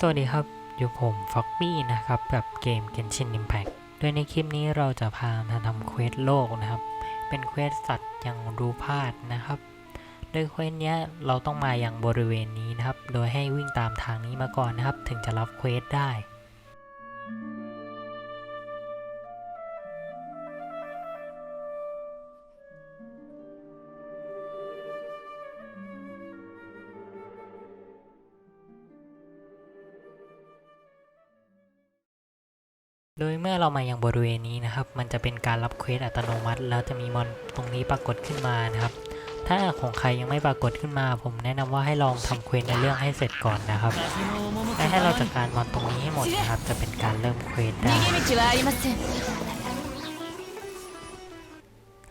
สวัสดีครับ อยู่ผมฟ็อกบี้นะครับกับเกม Genshin Impact โดยในคลิปนี้เราจะพามาทำเควสโลกนะครับ เป็นเควสสัตว์อย่างรูพาดนะครับ โดยเควสเนี้ยเราต้องมาอย่างบริเวณนี้นะครับ โดยให้วิ่งตามทางนี้มาก่อนนะครับ ถึงจะรับเควสได้ โดยเมื่อเรามายังบริเวณนี้นะครับ มันจะเป็นการรับเควสอัตโนมัติ แล้วจะมีมอนตรงนี้ปรากฏขึ้นมานะครับ ถ้าของใครยังไม่ปรากฏขึ้นมา ผมแนะนำว่าให้ลองทำเควสในเรื่องให้เสร็จก่อนนะครับและให้เราจัดการมอนตรงนี้ให้หมดนะครับ จะเป็นการเริ่มเควสได้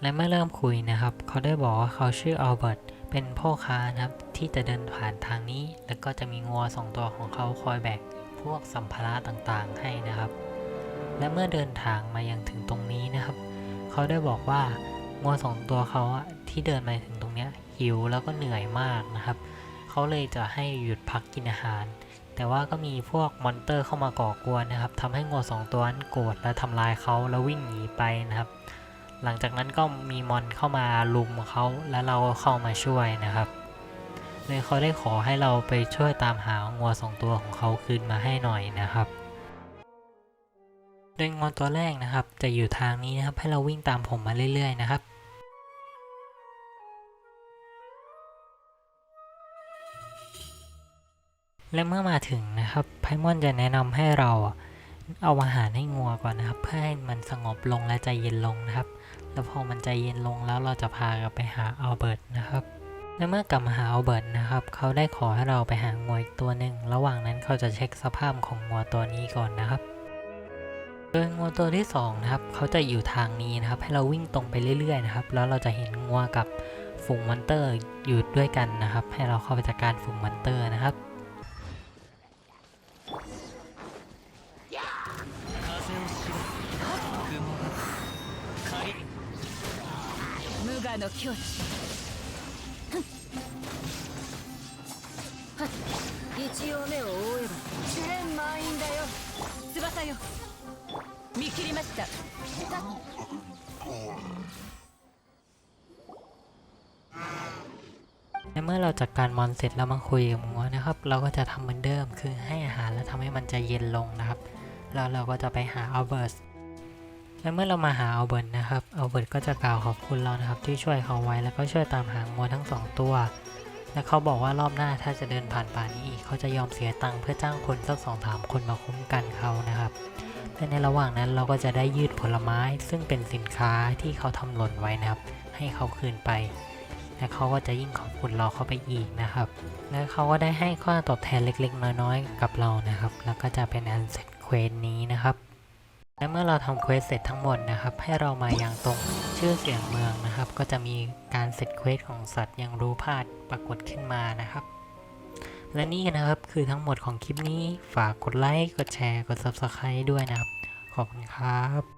และเมื่อเริ่มคุยนะครับ เขาได้บอกว่าเขาชื่ออัลเบิร์ตเป็นพ่อค้านะครับที่จะเดินผ่านทางนี้ แล้วก็จะมีงัวสองตัวของเขาคอยแบกพวกสัมภาระต่างๆ ให้นะครับ และเมื่อเดินทางมายังถึงตรงนี้นะครับ เขาได้บอกว่างัวสองตัวเขาอะที่เดินมาถึงตรงนี้หิวแล้วก็เหนื่อยมากนะครับ เขาเลยจะให้หยุดพักกินอาหาร แต่ว่าก็มีพวกมอนเตอร์เข้ามาก่อกวนนะครับทำให้งัวสองตัวนั้นโกรธและทำลายเขาแล้ววิ่งหนีไปนะครับ หลังจากนั้นก็มีมอนเข้ามาลุมเขาแล้วเราเข้ามาช่วยนะครับเลยเขาได้ขอให้เราไปช่วยตามหางัวสองตัวของเขาคืนมาให้หน่อยนะครับ โดยงัวตัวแรกนะครับ จะอยู่ทางนี้นะครับ ให้เราวิ่งตามผมมาเรื่อย ๆ นะครับ และเมื่อมาถึงนะครับไพมอนจะแนะนำให้เราเอาอาหารให้งัวก่อนนะครับ เพื่อให้มันสงบลงและใจเย็นลงนะครับ แล้วพอมันใจเย็นลงแล้วเราจะพากลับไปหาอัลเบิร์ตนะครับและเมื่อกลับมาหาอัลเบิร์ตนะครับ เขาได้ขอให้เราไปหางัวอีกตัวหนึ่ง ระหว่างนั้นเขาจะเช็คสภาพของงัวตัวนี้ก่อนนะครับ ดยงัวตัวที่สองนะครับ เขาจะอยู่ทางนี้นะครับ ให้เราวิ่งตรงไปเรื่อยๆนะครับ แล้วเราจะเห็นงัวกับฝูงมอนเตอร์อยู่ด้วยกันนะครับ ให้เราเข้าไปจัดการฝูงมอนเตอร์นะครับ 無我の境地ふんはっ一応目を覆えば試練満員だよ翼よ見切りま したและเมื่อเราจัดการมอนเสร็จแล้วมาคุยกับมัวนะครับ เราก็จะทำเหมือนเดิมคือให้อาหารแล้วทำให้มันจะเย็นลงนะครับ แล้วเราก็จะไปหาอัลเบิร์ตและเมื่อเรามาหาอัลเบิร์ตนะครับอัลเบิร์ตก็จะกล่าวขอบคุณเรานะครับ ที่ช่วยเขาไว้แล้วก็ช่วยตามหามัวทั้งสองตัว และเขาบอกว่ารอบหน้าถ้าจะเดินผ่านป่านี้อีกเขาจะยอมเสียตังค์เพื่อจ้างคนสักสองสามคนมาคุ้มกันเขานะครับและในระหว่างนั้นเราก็จะได้ยืดผลไม้ซึ่งเป็นสินค้าที่เขาทำหล่นไว้นะครับ ให้เขาคืนไป และเขาก็จะยิ่งขอบคุณเราเข้าไปอีกนะครับ และเขาก็ได้ให้ข้อตอบแทนเล็กๆ น้อยๆ กับเรานะครับ แล้วก็จะเป็นอันเสร็จเควสนี้นะครับ และเมื่อเราทำเควสเสร็จทั้งหมดนะครับ ให้เรามายังตรงชื่อเสียงเมืองนะครับ ก็จะมีการเสร็จเควสของสัตว์อย่างรู้พาดปรากฏขึ้นมานะครับ และนี่นะครับคือทั้งหมดของคลิปนี้ฝากกดไลค์กดแชร์กด Subscribe ด้วยนะครับ ขอบคุณครับ